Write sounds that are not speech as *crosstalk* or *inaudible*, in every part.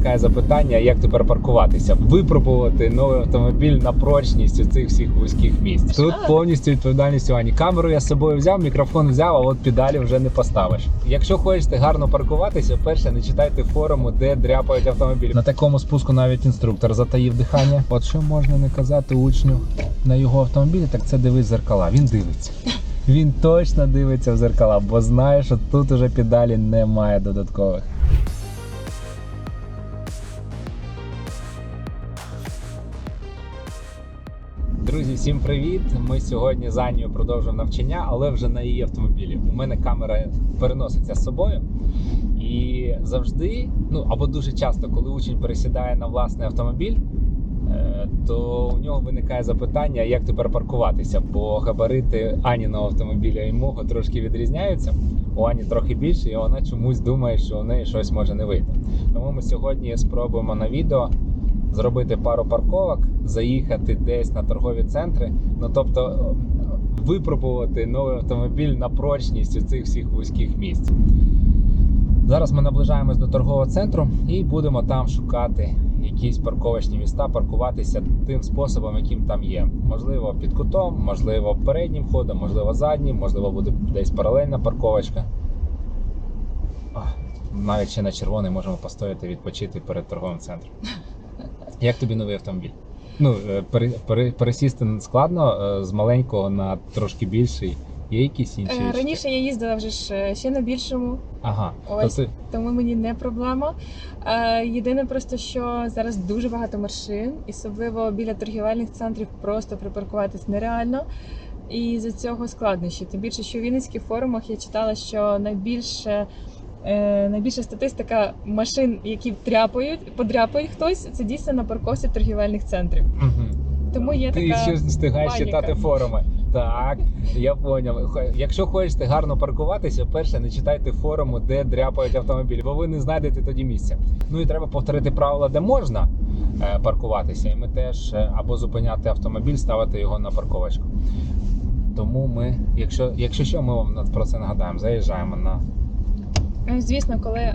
виникає запитання, як тепер паркуватися, випробувати новий автомобіль на прочність у цих всіх вузьких місць. Тут повністю відповідальність у Ані. Камеру я з собою взяв, мікрофон взяв, а от педалі вже не поставиш. Якщо хочете гарно паркуватися, перше не читайте форуму, де дряпають автомобілі. На такому спуску навіть інструктор затаїв дихання. От що можна не казати учню на його автомобілі, так це дивись зеркала. Він дивиться. Він точно дивиться в зеркала, бо знає, що тут уже педалі немає додаткових. Друзі, всім привіт! Ми сьогодні з Анією продовжуємо навчання, але вже на її автомобілі. У мене камера переноситься з собою. І завжди, ну або дуже часто, коли учень пересідає на власний автомобіль, е, то у нього виникає запитання, як тепер паркуватися, бо габарити Аніного автомобіля і мого трошки відрізняються. У Ані трохи більше, і вона чомусь думає, що у неї щось може не вийти. Тому ми сьогодні спробуємо на відео зробити пару парковок, заїхати десь на торгові центри. Ну тобто випробувати новий автомобіль на прочність у цих всіх вузьких місць. Зараз ми наближаємось до торгового центру і будемо там шукати якісь парковочні міста, паркуватися тим способом, яким там є. Можливо, під кутом, можливо, переднім ходом, можливо, заднім, можливо, буде десь паралельна парковочка. Навіть ще на червоний можемо постояти, відпочити перед торговим центром. *laughs* Як тобі новий автомобіль? Ну, е, пере- пере- пересісти складно е, з маленького на трошки більший. Є якісь інші? Е. Раніше я їздила вже ж ще на більшому, Ага. Ось. То ти- тому мені не проблема. Е, Єдине просто, що зараз дуже багато машин, і особливо біля торгівельних центрів просто припаркуватись нереально. І з цього складнощі. Тим більше, що в Вінницьких форумах я читала, що найбільше. Е, Найбільша статистика машин, які тряпають, подряпають хтось, це дійсно на парковці торгівельних центрів. Мгм. Тому є Ти така ще встигаєш паніка. читати форуми. Так, я поняв. Якщо хочете гарно паркуватися, перше не читайте форуму, де дряпають автомобілі, бо ви не знайдете тоді місця. Ну і треба повторити правила, де можна е, паркуватися, і ми теж е, або зупиняти автомобіль, ставити його на парковочку. Тому ми, якщо, якщо що, ми вам про це нагадаємо. Заїжджаємо на Звісно, коли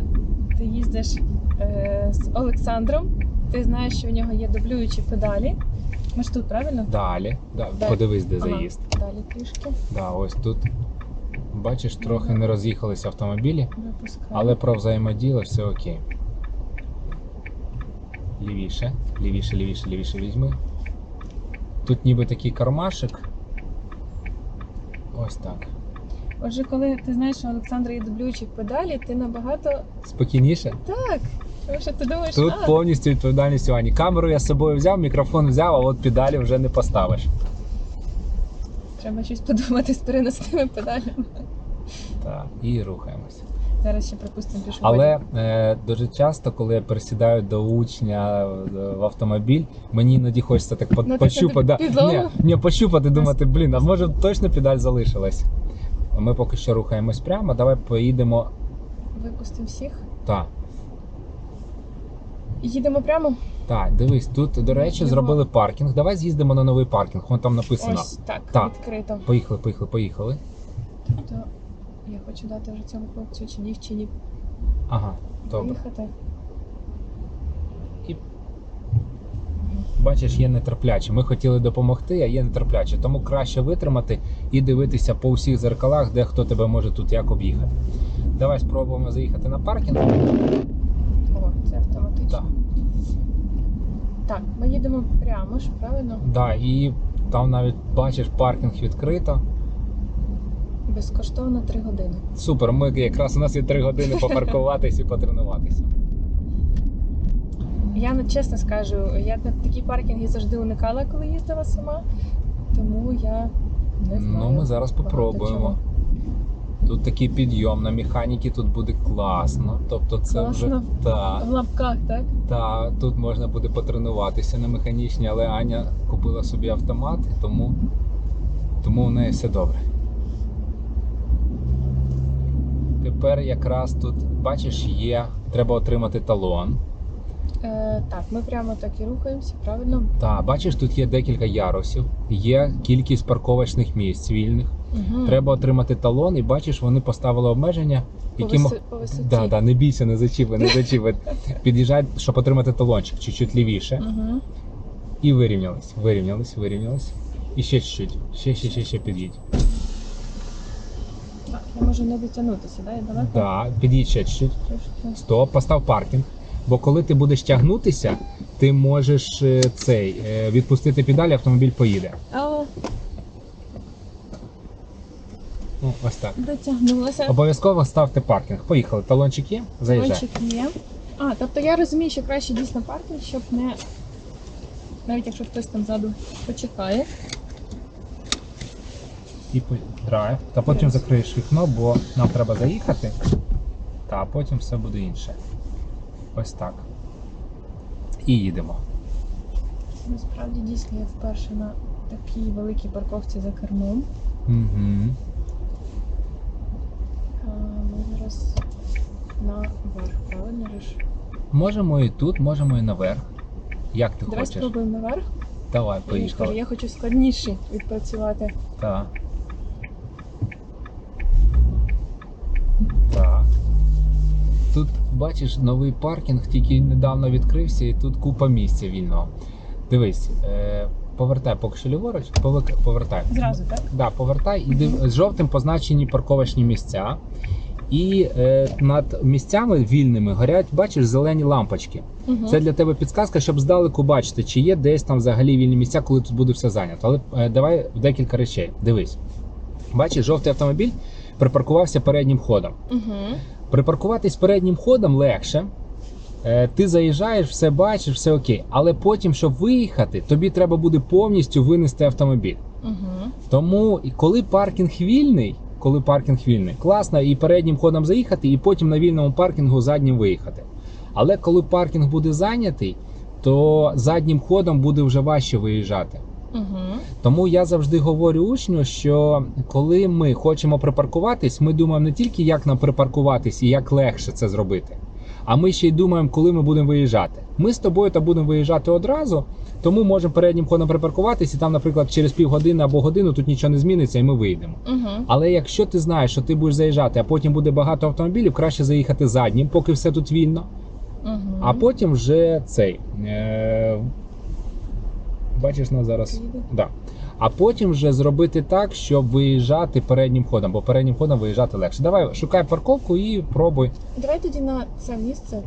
ти їздиш е, з Олександром, ти знаєш, що в нього є дублюючі педалі. Ми ж тут, правильно? далі. Да, Далі. Подивись, де Ага. заїзд. Далі трішки Да, ось тут. Бачиш, трохи не роз'їхалися автомобілі. випускаємо. Але про взаємодію все окей. Лівіше, лівіше, лівіше, лівіше візьми. Тут ніби такий кармашик. Ось так. Отже, коли ти знаєш, що у Олександра є дублюючі педалі, ти набагато Спокійніше. так. Тому що ти думаєш, Тут а, повністю відповідальність Ані. Камеру я з собою взяв, мікрофон взяв, а от педалі вже не поставиш. треба щось подумати з переносними педалями. Так, і рухаємося. Зараз ще припустимо пішов. Але е, дуже часто, коли я пересідаю до учня в, в автомобіль, мені іноді хочеться так по- Натиснути пощупати. Да, підлогу? ні, ні, пощупати, думати, блін, а може точно педаль залишилась. Ми поки що рухаємось прямо, давай поїдемо. Випустимо всіх. Так, їдемо прямо. так, дивись, тут, до речі, Його. зробили паркінг. Давай з'їздимо на новий паркінг. Вон там написано. Ось так, Так. відкрито. Поїхали, поїхали, поїхали. То я хочу дати вже цьому хлопцю чи дівчині Ага, добре. поїхати. Бачиш, є нетерплячі. Ми хотіли допомогти, а є нетерплячі. Тому краще витримати і дивитися по усіх зеркалах, де хто тебе може тут як об'їхати. Давай спробуємо заїхати на паркінг. О, це автоматично. Так. Так, ми їдемо прямо ж, правильно? Да, і там навіть бачиш, паркінг відкрито. Безкоштовно 3 години. Супер, ми якраз у нас є 3 години *laughs* попаркуватись і потренуватися. Я ну, чесно скажу, я на такі паркінги завжди уникала, коли їздила сама. Тому я не знаю. Ну, ми зараз багато попробуємо. Тут такий підйом на механіки, тут буде класно. Тобто це вже Класно? так. В лапках, так? Та тут можна буде потренуватися на механічній, але Аня купила собі автомат, тому, тому у неї все добре. Тепер якраз тут, бачиш, є, треба отримати талон. Е, так, ми прямо так і рухаємося, правильно? Та, бачиш, тут є декілька ярусів, є кількість парковочних місць вільних. Угу. Треба отримати талон, і бачиш, вони поставили обмеження, які мо- висо- по висоті. Да, да, не бійся, не зачіпи, не зачіпи. *laughs* Під'їжджай, щоб отримати талончик, чуть-чуть лівіше. Угу. І вирівнялись, вирівнялись, вирівнялись. І ще чуть-чуть, ще, ще, ще, ще під'їдь. Так, я можу не дотягнутися, да? Я далеко? Да, під'їдь ще чуть-чуть. Трошки. Стоп, постав паркінг. Бо коли ти будеш тягнутися, ти можеш е, цей е, відпустити педалі, автомобіль поїде. О, Ну, ось так. дотягнулася. Обов'язково ставте паркінг. Поїхали. Талончик є, заїжджай. Кончик є. А, тобто я розумію, що краще дійсно паркінг, щоб не. Навіть якщо хтось там ззаду почекає. І по- драйв. Та потім закриєш вікно, бо нам треба заїхати. Та потім все буде інше. Ось так. І їдемо. Насправді дійсно я вперше на такій великій парковці за кермом. Угу. А, ми зараз наверх, правильно ж? Можемо і тут, можемо і наверх. Як ти Давай хочеш? спробуємо наверх. Давай, поїхали. я хочу складніше відпрацювати. Так. Тут бачиш новий паркінг, тільки недавно відкрився, і тут купа місця вільного. Дивись, е, повертай поки що ліворуч, повик- повертай. Зразу, так? Да, повертай і див... з жовтим позначені парковочні місця. І е, над місцями вільними горять, бачиш, зелені лампочки. Угу. Це для тебе підказка, щоб здалеку бачити, чи є десь там взагалі вільні місця, коли тут буде все зайнято. Але е, давай в декілька речей. Дивись. Бачиш, жовтий автомобіль припаркувався переднім ходом. Угу. Припаркуватись переднім ходом легше. Е, Ти заїжджаєш, все бачиш, все окей. Але потім, щоб виїхати, тобі треба буде повністю винести автомобіль. Угу. Тому коли паркінг вільний, коли паркінг вільний, класно і переднім ходом заїхати, і потім на вільному паркінгу заднім виїхати. Але коли паркінг буде зайнятий, то заднім ходом буде вже важче виїжджати. Угу. Тому я завжди говорю учню, що коли ми хочемо припаркуватись, ми думаємо не тільки як нам припаркуватись і як легше це зробити, а ми ще й думаємо, коли ми будемо виїжджати. Ми з тобою та будемо виїжджати одразу, тому можемо переднім ходом припаркуватись, і там, наприклад, через півгодини або годину тут нічого не зміниться, і ми виїдемо. Угу. Але якщо ти знаєш, що ти будеш заїжджати, а потім буде багато автомобілів, краще заїхати заднім, поки все тут вільно. Угу. А потім вже цей. Е- бачиш нас зараз. Да. А потім вже зробити так, щоб виїжджати переднім ходом, бо переднім ходом виїжджати легше. Давай шукай парковку і пробуй. Давай тоді на це місце,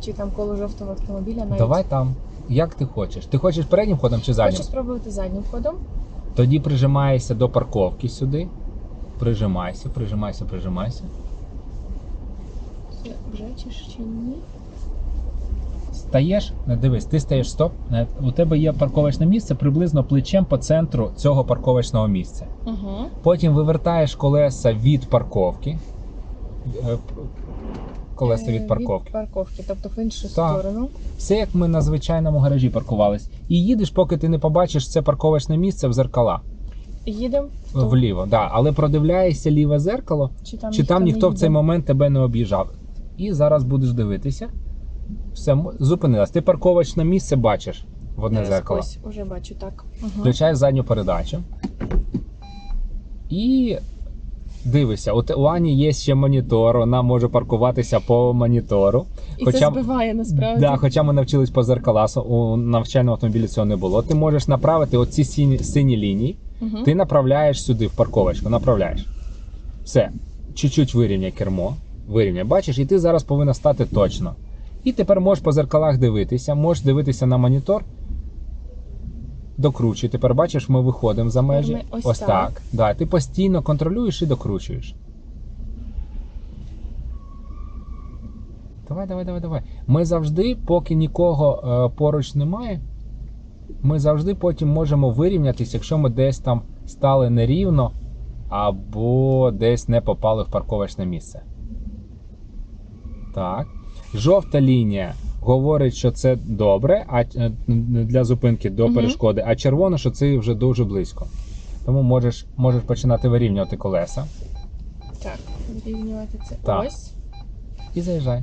чи там коло жовтого автомобіля навіть. Давай там. Як ти хочеш? Ти хочеш переднім ходом чи заднім? Хочу спробувати заднім ходом. Тоді прижимаєшся до парковки сюди. Прижимайся, прижимайся, прижимайся. Вже чи ні? Стаєш, дивись, ти стаєш стоп. Е, У тебе є парковочне місце приблизно плечем по центру цього парковочного місця. Угу. Потім вивертаєш колеса від парковки. Е, Колеса від парковки. Від парковки, тобто в іншу Так. сторону. Все як ми на звичайному гаражі паркувались. І їдеш, поки ти не побачиш це парковочне місце в зеркала Їдемо вліво. Да. Але продивляєшся ліве зеркало, Чи там, чи там ніхто в цей момент тебе не об'їжджав. І зараз будеш дивитися. Все, зупинилась. Ти парковочне місце бачиш в одне зеркало. Ось, уже бачу, так. Угу. Включаєш задню передачу. І дивишся, у, у Ані є ще монітор, вона може паркуватися по монітору. І хоча- це збиває насправді. Да, хоча ми навчились по зеркаласу, у навчальному автомобілі цього не було. Ти можеш направити оці сині, сині лінії, Угу. ти направляєш сюди в парковочку, направляєш. Все. Чуть-чуть вирівняй кермо. Вирівняй. Бачиш, і ти зараз повинна стати точно. І тепер можеш по зеркалах дивитися, можеш дивитися на монітор. Докручуй. Тепер бачиш, ми виходимо за межі. ми ось так. так. Да, ти постійно контролюєш і докручуєш. Давай, давай, давай, давай. Ми завжди, поки нікого е, поруч немає, ми завжди потім можемо вирівнятися, якщо ми десь там стали нерівно або десь не попали в парковочне місце. Так. Жовта лінія говорить, що це добре, а е, для зупинки до Мгм. перешкоди, а червона, що це вже дуже близько. Тому можеш, можеш починати вирівнювати колеса Так, вирівнювати це Так. ось. і заїжджай.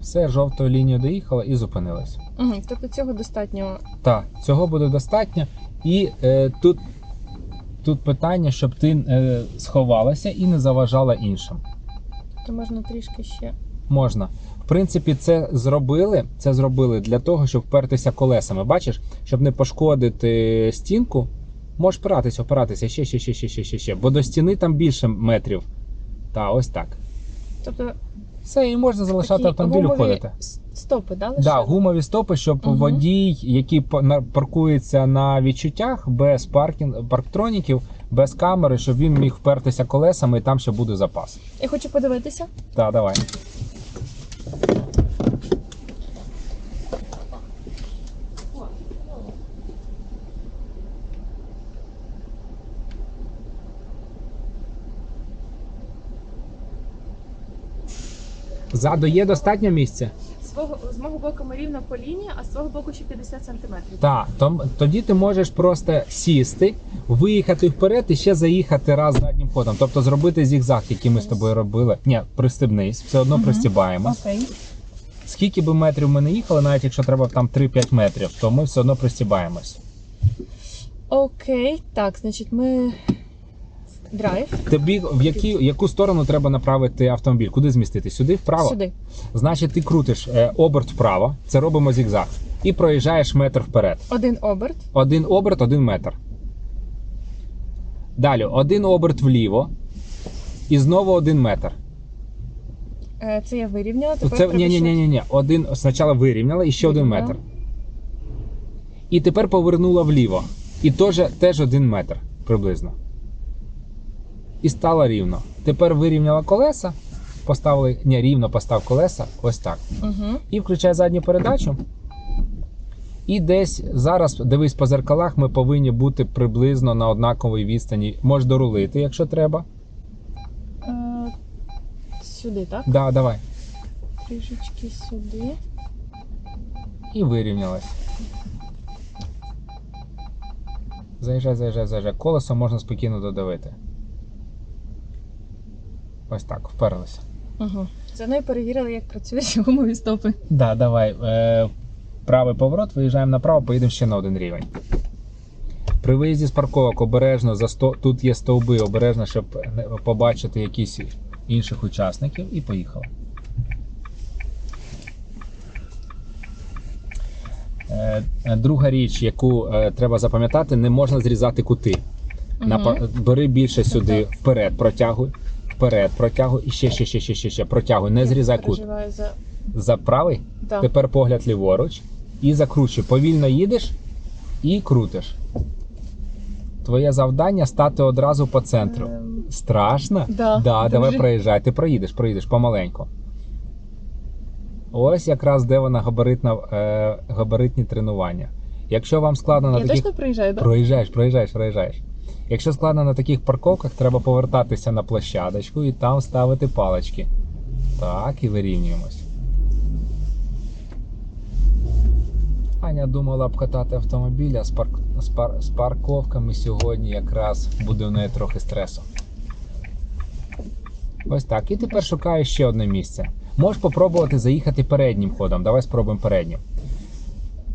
Все, жовтою лінією доїхала і зупинилась. Угу. Тобто цього достатньо. Так, цього буде достатньо. І е, тут, тут питання, щоб ти е, сховалася і не заважала іншим. То можна трішки ще. Можна. В принципі, це зробили. Це зробили для того, щоб впертися колесами. Бачиш, щоб не пошкодити стінку. Можеш опиратися, опиратися ще, ще, ще, ще, ще, ще, ще. Бо до стіни там більше метрів. Та, ось так. Тобто Все, і можна залишати такі автомобіль гумові уходити. Стопи, да, лише? Да, гумові стопи, щоб Мгм. водій, який па- на- паркується на відчуттях без паркінг, парктроніків, без камери, щоб він міг впертися колесами і там ще буде запас. Я хочу подивитися. Так, давай. Ззаду є достатньо місця? З, свого, з мого боку ми рівно по лінії, а з твого боку ще 50 сантиметрів. Так, то, тоді ти можеш просто сісти, виїхати вперед і ще заїхати раз заднім ходом. Тобто зробити зігзаг, який ми з тобою робили. Ні, пристебнись, все одно пристібаємо. Окей. Скільки би метрів ми не їхали, навіть якщо треба там 3-5 метрів, то ми все одно пристібаємось. Окей, так, значить, ми. Драйв. Тобі в які, яку сторону треба направити автомобіль? Куди змістити? Сюди, вправо? Сюди. Значить, ти крутиш е, оберт вправо, це робимо зігзаг. І проїжджаєш метр вперед. Один оберт. Один оберт, один метр. Далі один оберт вліво. І знову один метр. Е, Це я вирівняла. Тепер Це треба ні, ні, ні, ні, ні. Один спочатку вирівняла і ще один Вирівняла. метр. І тепер повернула вліво. І теж, теж один метр приблизно. І стала рівно. Тепер вирівняла колеса. Поставили. Ні, рівно постав колеса. Ось так. Угу. І включай задню передачу. І десь зараз, дивись по зеркалах, ми повинні бути приблизно на однаковій відстані. Можеш дорулити, якщо треба. Е, сюди, так? Да, давай. Трішечки сюди. І вирівнялась. Заїжджай, заїжджай, заїжджай. Колесо можна спокійно додавити. Ось так, вперлися. Угу. Заодно і перевірили, як працюють гумові стопи. Да, давай. Е, правий поворот, виїжджаємо направо, поїдемо ще на один рівень. При виїзді з парковок обережно за сто... тут є стовби, обережно, щоб побачити якісь інших учасників, і поїхали. Е, друга річ, яку е, треба запам'ятати, не можна зрізати кути. Напа- Бери більше сюди, вперед, протягуй, вперед, протягуй і ще, ще, ще, ще, ще, ще протягуй. Не зрізай кут. переживаю за. За правий, Да. Тепер погляд ліворуч і закручуй. Повільно їдеш і крутиш. Твоє завдання стати одразу по центру. Ем, Страшно? Да, да давай дуже. проїжджай. Ти проїдеш, проїдеш помаленьку. Ось якраз де вона габаритна, е, габаритні тренування. Якщо вам складно на Я таких. точно проїжджаю, так? Проїжджаєш, проїжджаєш, проїжджаєш. Якщо складно на таких парковках, треба повертатися на площадочку і там ставити палички. Так, і вирівнюємось. Аня думала обкатати автомобіль, а з, парк... з, пар... з парковками сьогодні якраз буде в неї трохи стресу. Ось так. І тепер шукаю ще одне місце. Можеш попробувати заїхати переднім ходом. Давай спробуємо переднім.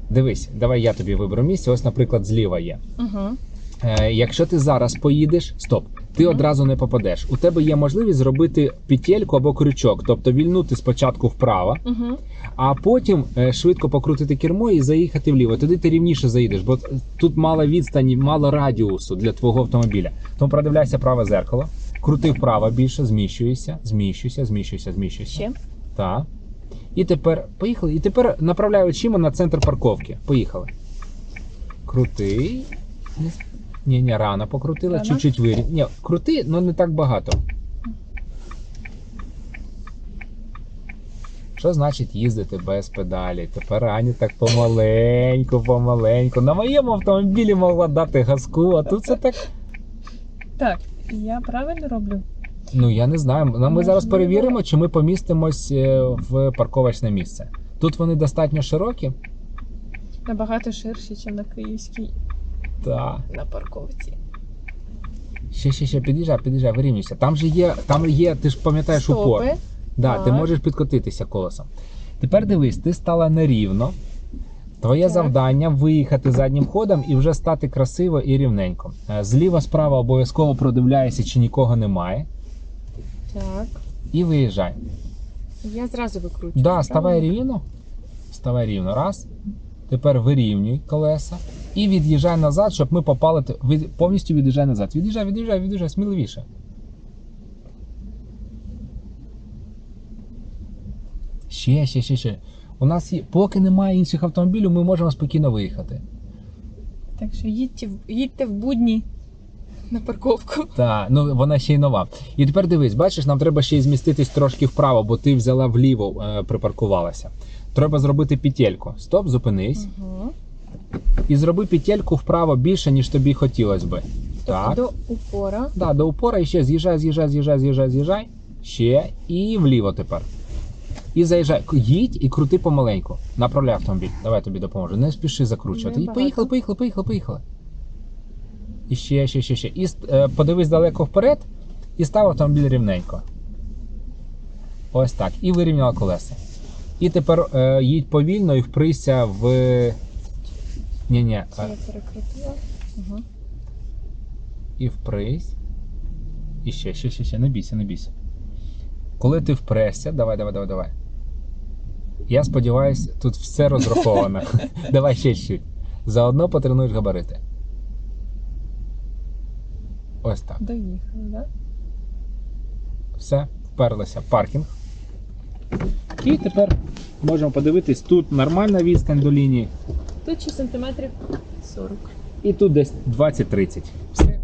Дивись, давай я тобі виберу місце. Ось, наприклад, зліва є. Угу. Е, якщо ти зараз поїдеш, стоп, ти одразу не попадеш. У тебе є можливість зробити петельку або крючок, тобто вільнути спочатку вправо, Угу. а потім е, швидко покрутити кермо і заїхати вліво. Тоді ти рівніше заїдеш, бо тут мало відстані, мало радіусу для твого автомобіля. Тому продивляйся праве зеркало, крути вправо більше, зміщуйся, зміщуйся, зміщуйся, зміщуйся. Ще. Так. І тепер поїхали. І тепер направляю очима на центр парковки. Поїхали. Крути. Ні, ні, рано покрутила, Рано? чуть-чуть вирів. Ні, крути, але не так багато. Що значить їздити без педалі? Тепер Аня так помаленьку, помаленьку. На моєму автомобілі могла дати газку, а тут це так. Так, я правильно роблю? Ну я не знаю. Ну, Ми зараз Можливо. перевіримо, чи ми помістимось е, в парковочне місце. Тут вони достатньо широкі. Набагато ширше, ніж на київській Так. на парковці. Ще, ще, ще, під'їжджай, під'їжджай, вирівнюйся. Там же є, там є, ти ж пам'ятаєш упор. Стопи. Да, ти Так. можеш підкотитися колесом. Тепер дивись, ти стала нерівно. Твоє Так. завдання виїхати заднім ходом і вже стати красиво і рівненько. Е, Зліва справа обов'язково продивляйся, чи нікого немає, Так. і виїжджай. Я зразу викручую. Да, ставай рівно. Ставай рівно. Раз. Тепер вирівнюй колеса. І від'їжджай назад, щоб ми попали. від- Повністю від'їжджай назад. Від'їжджай, від'їжджай, від'їжджай, сміливіше. Ще, ще, ще, ще. У нас є, поки немає інших автомобілів, ми можемо спокійно виїхати. Так що їдьте, їдьте в будні на парковку. Так, ну вона ще й нова. І тепер дивись, бачиш, нам треба ще й зміститись трошки вправо, бо ти взяла вліво, е, припаркувалася. Треба зробити петельку. Стоп, зупинись. Угу. І зроби петельку вправо більше, ніж тобі хотілося би. Так. До упора. Да, до упора і ще з'їжджай, з'їжджай, з'їжджай, з'їжджай, з'їжджай. Ще і вліво тепер. І заїжджай. Їдь і крути помаленьку. Направляй автомобіль. Давай тобі допоможу. Не спіши закручувати. І поїхали, поїхали, поїхали, поїхали. І ще, ще, ще, ще. І е, подивись далеко вперед і став автомобіль рівненько. Ось так. І вирівняла колеса. І тепер е, їдь повільно і вприся в. Ні, ні, Це я перекрутила. Угу. і впрись. І ще, ще, ще, ще, не бійся, не бійся. Коли ти впрешся, давай, давай, давай, давай. Я сподіваюся, тут все розраховано. *laughs* давай ще ще. Заодно потренуєш габарити. Ось так. Доїхали, да? Все, вперлися. Паркінг. І тепер можемо подивитись, тут нормальна відстань до лінії, Тут ще сантиметрів 40. і тут десь 20-30. Все.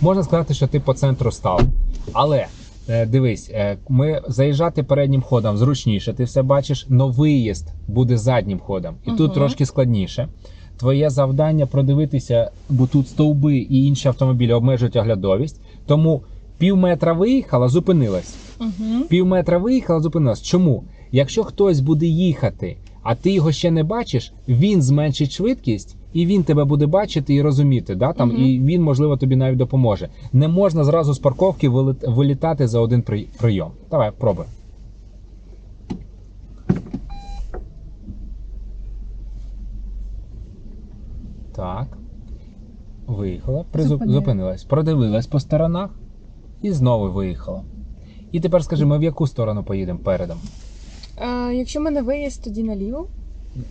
Можна сказати, що ти по центру став. Але е, дивись, е, ми заїжджати переднім ходом зручніше, ти все бачиш, но виїзд буде заднім ходом. І тут трошки складніше. Твоє завдання продивитися, бо тут стовби і інші автомобілі обмежують оглядовість. Тому пів метра виїхала, зупинилась. Угу. Пів метра виїхала, зупинилась. Чому? Якщо хтось буде їхати, а ти його ще не бачиш, він зменшить швидкість. І він тебе буде бачити і розуміти, да? Там, Мгм. і він, можливо, тобі навіть допоможе. Не можна зразу з парковки вилітати за один прийом. Давай, пробуй. Так. Виїхала, призу... Зупинила. зупинилась, продивилась по сторонах і знову виїхала. І тепер скажи, ми в яку сторону поїдемо передом? А, якщо в мене виїзд, тоді наліво.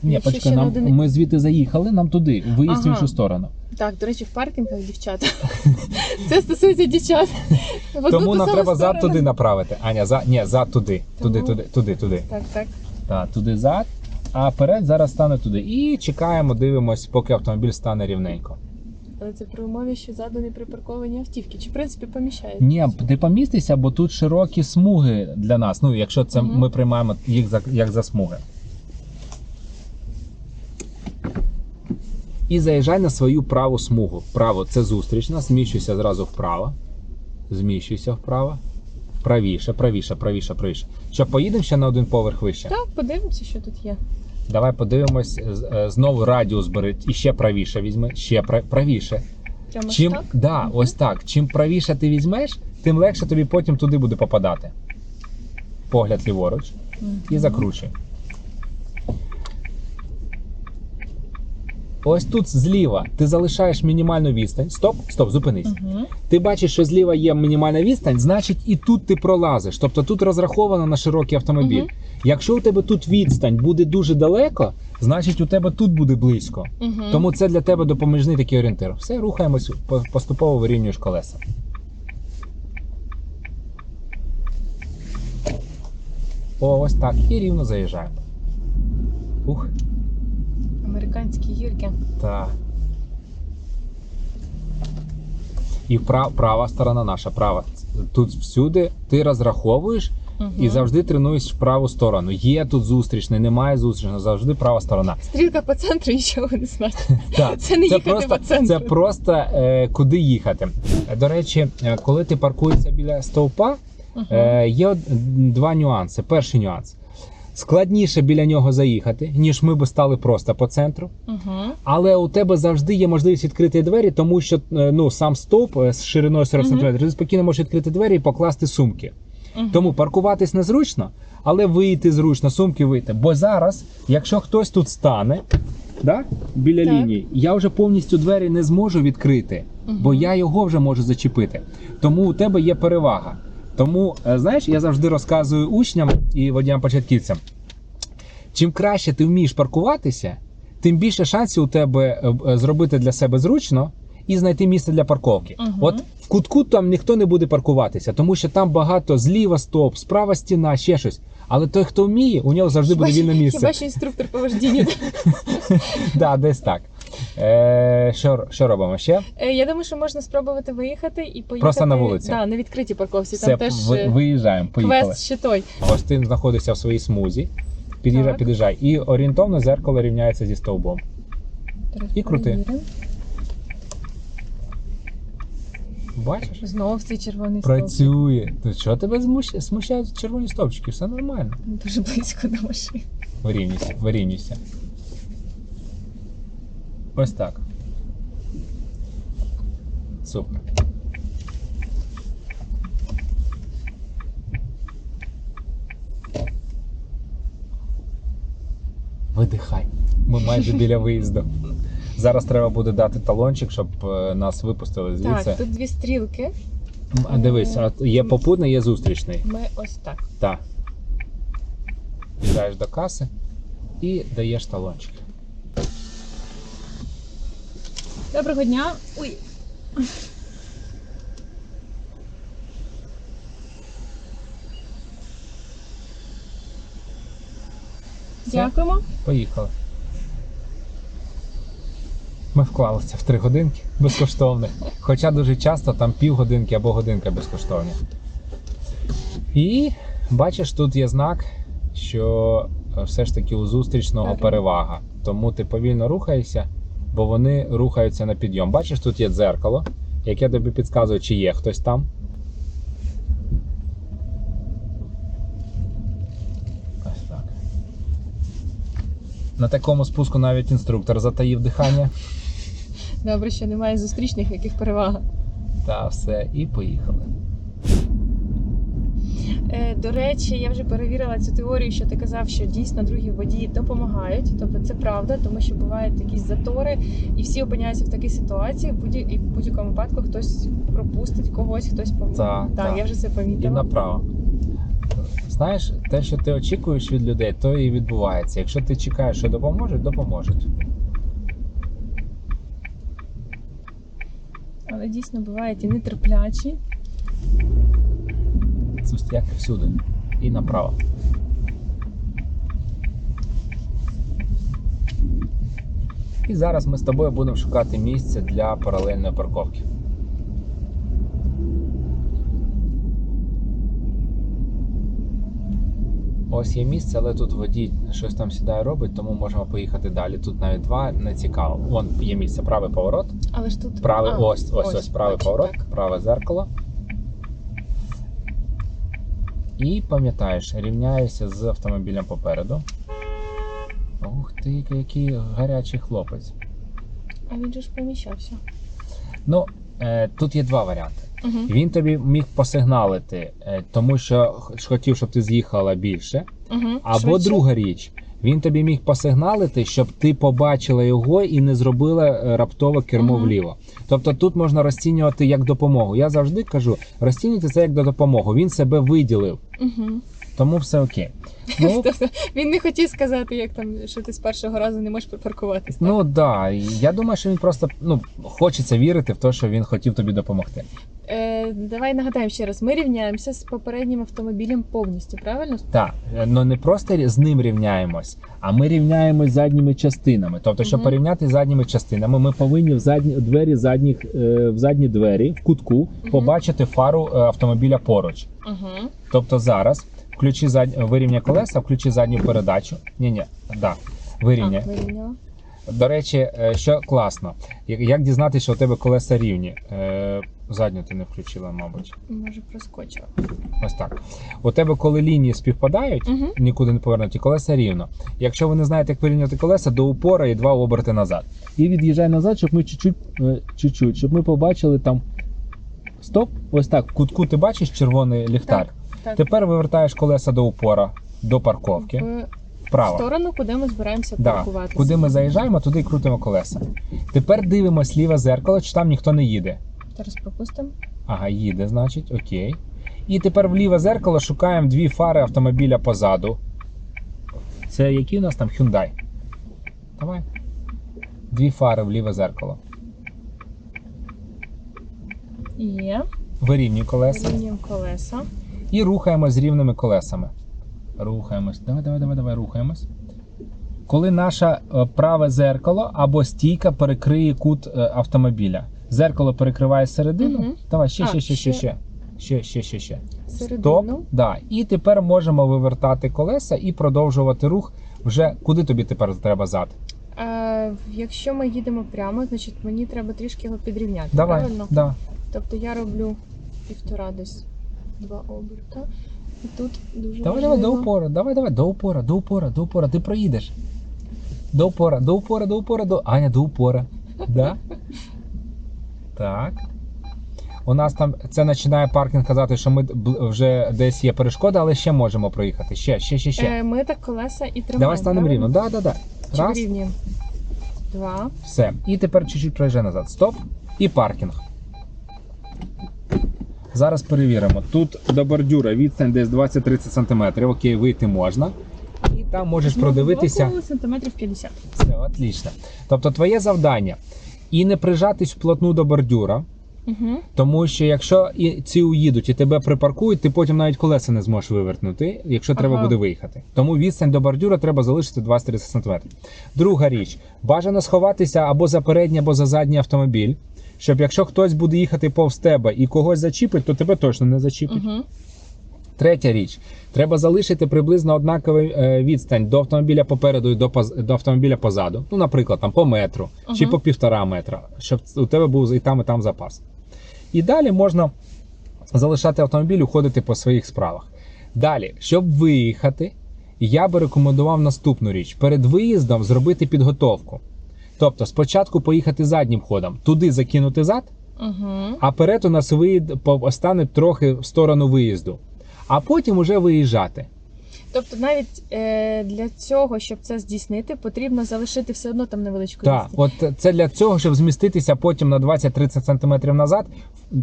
Ні, Якщо почекай, ще на нам, один- ми звідти заїхали, нам туди, виїзд в Ага. іншу сторону. Так, до речі, в паркінгах дівчата. *laughs* Це стосується дівчат. В одну Тому ту нам саму треба зад сторону. туди направити. Аня, за ні, зад туди. Туди, Тому- туди, туди, туди. Так, так. Так, туди зад. А перед зараз стане туди. І чекаємо, дивимось, поки автомобіль стане рівненько. Але це при умові, що ззаду не припарковані автівки. Чи в принципі поміщається? Ні, ти помістися, бо тут широкі смуги для нас. Ну, якщо це Мгм. ми приймаємо їх за, як за смуги. І заїжджай на свою праву смугу. Право це зустрічна, зміщуйся зразу вправо. Зміщуйся вправо. Правіше, правіше, правіше, правіше. Що, поїдемо ще на один поверх вище? Так, подивимося, що тут є. Давай подивимось, е, знову радіус бери і ще правіше візьми, ще правіше. Прямо Чим, так? да, угу. ось так. Чим правіше ти візьмеш, тим легше тобі потім туди буде попадати. Погляд ліворуч і Мгм. закручуй. Ось тут зліва ти залишаєш мінімальну відстань. Стоп, стоп, зупинись. Мгм. Ти бачиш, що зліва є мінімальна відстань, значить і тут ти пролазиш. Тобто тут розраховано на широкий автомобіль. Мгм. Якщо у тебе тут відстань буде дуже далеко, значить у тебе тут буде близько. Мгм. Тому це для тебе допоміжний такий орієнтир. Все, рухаємось, поступово вирівнюєш колеса. О, ось так. І рівно заїжджаємо. Ух, Американські гірки. так. І прав, права сторона наша, права. Тут всюди ти розраховуєш Мгм. і завжди тренуєш праву сторону. Є тут зустрічний, немає зустрічного, завжди права сторона. Стрілка по центру нічого не значить. *laughs* Так, Це не їхати просто, по центру. Це просто е, куди їхати. До речі, е, коли ти паркуєшся біля стовпа, Мгм. е, є два нюанси. Перший нюанс. Складніше біля нього заїхати, ніж ми би стали просто по центру. Мгм. Але у тебе завжди є можливість відкрити двері, тому що е, ну, сам стовп е, з шириною 40 Мгм. см, ти спокійно можеш відкрити двері і покласти сумки. Мгм. Тому паркуватись незручно, але вийти зручно, сумки вийти. Бо зараз, якщо хтось тут стане, да, біля Так. лінії, я вже повністю двері не зможу відкрити, бо я його вже можу зачепити. Тому у тебе є перевага. Тому, е, знаєш, я завжди розказую учням і водіям-початківцям. Чим краще ти вмієш паркуватися, тим більше шансів у тебе е, е, зробити для себе зручно і знайти місце для парковки. Угу. От в кутку там ніхто не буде паркуватися, тому що там багато зліва стоп, справа стіна, ще щось. Але той, хто вміє, у нього завжди буде вільне місце. Хіба що інструктор по вождінню. *laughs* Да, десь так. Е, що, що робимо ще? Е, Я думаю, що можна спробувати виїхати і поїхати Просто на вулиці? Да, на відкритій парковці. Все, Там теж ви- е, виїжджаємо, поїхали. квест ще той. Ось ти знаходишся в своїй смузі. Під'їжджай, Так. під'їжджай. І орієнтовно зеркало рівняється зі стовбом. І крути. перевіримо. Бачиш? Знову цей червоний. Працює. То що тебе смущають червоні стовпчики? Все нормально. Дуже близько до машини. Вирівнюйся, вирівнюйся. Ось так. Супер. Видихай. Ми майже біля виїзду. Зараз треба буде дати талончик, щоб е, нас випустили звідси. Так, тут дві стрілки. М, А дивись, є попутний, є зустрічний. Ми ось так. Так. Підаєш до каси і даєш талончик. Доброго дня. Ой. Дякуємо. Поїхали. Ми вклалися в три годинки безкоштовних. Хоча дуже часто там півгодинки або годинка безкоштовні. І бачиш, тут є знак, що е, все ж таки у зустрічного Так. перевага. Тому ти повільно рухаєшся, бо вони рухаються на підйом. Бачиш, тут є дзеркало, яке тобі підказує, чи є хтось там. На такому спуску навіть інструктор затаїв дихання. Добре, що немає зустрічних, яких перевага. Та все, і поїхали. Е, до речі, я вже перевірила цю теорію, що ти казав, що дійсно другі водії допомагають. Тобто це правда, тому що бувають якісь затори, і всі опиняються в такій ситуації. І в будь-якому випадку хтось пропустить когось, хтось поможе. Так, так, так. я вже це І направо. Знаєш, те, що ти очікуєш від людей, то і відбувається. Якщо ти чекаєш, що допоможуть, допоможуть. Але дійсно бувають і нетерплячі. Це як всюди. І направо. І зараз ми з тобою будемо шукати місце для паралельної парковки. Ось є місце, але тут водій щось там сідає робить, тому можемо поїхати далі. Тут навіть два не цікаво. Вон є місце, правий поворот. Але ж тут Правий, А, ось, ось, ось, правий бачу, поворот, так. праве зеркало. І пам'ятаєш, рівняєшся з автомобілем попереду. Ух ти, який гарячий хлопець. А він же ж поміщався. Ну, е, тут є два варіанти. Угу. Він тобі міг посигналити, е, тому що хотів, щоб ти з'їхала більше. Угу. Або друга річ, він тобі міг посигналити, щоб ти побачила його і не зробила е, раптово кермо Мгм. вліво. Тобто тут можна розцінювати як допомогу. Я завжди кажу, розцінюйте це як до допомогу. Він себе виділив, Угу. тому все окей. *laughs* Ну, Тобто він не хотів сказати, як там, що ти з першого разу не можеш припаркуватись. так? ну да, я думаю, що він просто ну хочеться вірити в те, що він хотів тобі допомогти. Е, давай нагадаємо ще раз. Ми рівняємося з попереднім автомобілем повністю, правильно? Так, е, ну не просто з ним рівняємось, а ми рівняємось задніми частинами. Тобто, щоб Мгм. порівняти з задніми частинами, ми повинні в задні двері задніх е, в задні двері в кутку Мгм. побачити фару е, автомобіля поруч. Угу. Тобто зараз включи зад... вирівняй колеса, включи задню передачу. Ні, ні, да. А, вирівняла. До речі, е, що класно, як- дізнатися, що у тебе колеса рівні? Е, Задню ти не включила, мабуть. Може, проскочила. Ось так. У тебе, коли лінії співпадають, Угу. нікуди не повернуті, колеса рівно. Якщо ви не знаєте, як порівняти колеса, до упора і два оберти назад. І від'їжджай назад, щоб ми чуть-чуть, е, чуть-чуть, щоб ми побачили там. Стоп, ось так. В кутку ти бачиш червоний ліхтар. Так. Так. Тепер вивертаєш колеса до упора, до парковки. В Вправо. сторону, куди ми збираємося Да. паркуватися. Куди ми заїжджаємо, туди і крутимо колеса. Тепер дивимось ліве зеркало, чи там ніхто не їде. Зараз пропустимо. Ага, їде, значить, окей. І тепер в ліве зеркало шукаємо дві фари автомобіля позаду. Це які у нас там Hyundai? Давай. Дві фари в ліве зеркало. Є. Вирівнюй колеса. Вирівнюємо колеса. І рухаємось з рівними колесами. Рухаємось. Давай, давай, давай, давай, рухаємось. Коли наше е, праве зеркало або стійка перекриє кут е, автомобіля. Зеркало перекриває середину. Мгм. Давай, ще, А, ще, ще, ще, ще. ще. Ще, ще, ще, ще. Середину. Стоп. Да. І тепер можемо вивертати колеса і продовжувати рух. Вже куди тобі тепер треба зад? Е, якщо ми їдемо прямо, значить мені треба трішки його підрівняти. Давай. Правильно? Да. Тобто я роблю півтора десь два оберта. І тут дуже Давай, давай, до важливо. упора, давай, давай, до упора, до упора, до упора. Ти проїдеш. До упора, до упора, до упора, до. Аня, до упора. Да? Так. У нас там це починає паркінг казати, що ми бл- вже десь є перешкода, але ще можемо проїхати. Ще, ще, ще, ще. Е, ми так колеса і тримаємо. Давай станемо правильно? рівно. Да, да, да. Чи Раз, вирівнюємо? Два. все. І тепер чуть-чуть проїжджай назад. Стоп. І паркінг. Зараз перевіримо. Тут до бордюра відстань десь 20-30 см. Окей, вийти можна. І там можеш продивитися. Сантиметрів 50. Все, отлично. Тобто твоє завдання і не прижатись вплотну до бордюра, Угу. тому що якщо і ці уїдуть і тебе припаркують, ти потім навіть колеса не зможеш вивертнути, якщо треба буде виїхати. Тому відстань до бордюра треба залишити 20-30 см. Друга річ: бажано сховатися або за передній, або за задній автомобіль. Щоб якщо хтось буде їхати повз тебе і когось зачіпить, то тебе точно не зачіпить. Угу. Третя річ: треба залишити приблизно однаковий е, відстань до автомобіля попереду і до, до автомобіля позаду. Ну, наприклад, там по метру чи по півтора метра, щоб у тебе був і там, і там запас. І далі можна залишати автомобіль, уходити по своїх справах. Далі, щоб виїхати, я би рекомендував наступну річ: перед виїздом зробити підготовку. Тобто, спочатку поїхати заднім ходом, туди закинути зад, Угу. а перед у нас виїд стане трохи в сторону виїзду, а потім уже виїжджати. Тобто навіть е, для цього, щоб це здійснити, потрібно залишити все одно там невеличку Так, от це для цього, щоб зміститися потім на 20-30 см назад,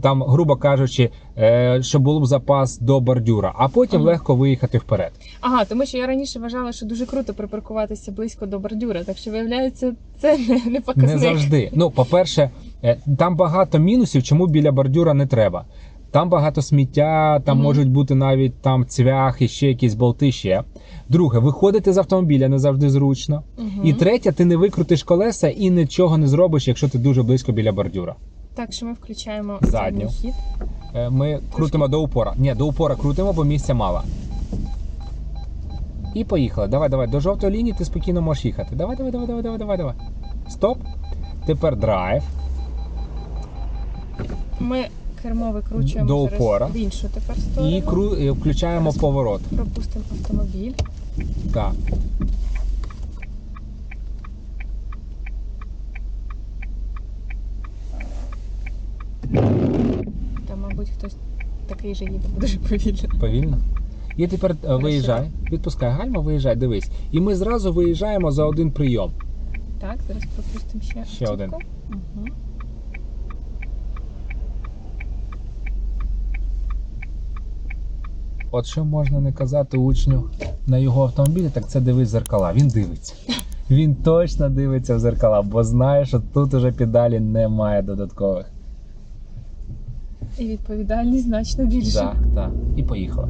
там, грубо кажучи, е, щоб був запас до бордюра, а потім Ага. легко виїхати вперед. Ага, тому що я раніше вважала, що дуже круто припаркуватися близько до бордюра, так що виявляється, це *laughs* не, не показник. Не завжди. Ну, по-перше, е, там багато мінусів, чому біля бордюра не треба. Там багато сміття, там Мгм. можуть бути навіть там цвях і ще якісь болти. Ще. Друге, виходити з автомобіля не завжди зручно. Мгм. І третє, ти не викрутиш колеса і нічого не зробиш, якщо ти дуже близько біля бордюра. Так, що ми включаємо Задню. задній хід. Е, Ми крутимо до упора. Ні, до упора крутимо, бо місця мало. І поїхали. Давай, давай. До жовтої лінії ти спокійно можеш їхати. Давай, давай, давай, давай, давай, давай, давай. Стоп. Тепер драйв. Ми кермо викручуємо До зараз упора. в іншу тепер сторону. І кру... і включаємо поворот. Пропустимо автомобіль. Так. Там, мабуть, хтось такий же їде дуже повільно. Повільно. І тепер е, виїжджай. Відпускай гальма, виїжджай, дивись. І ми зразу виїжджаємо за один прийом. Так, зараз пропустимо ще. Ще один. Угу. От що можна не казати учню на його автомобілі, так це дивись зеркала. Він дивиться. Він точно дивиться в зеркала, бо знає, що тут уже педалі немає додаткових. І відповідальність значно більше. Так, так. І поїхали.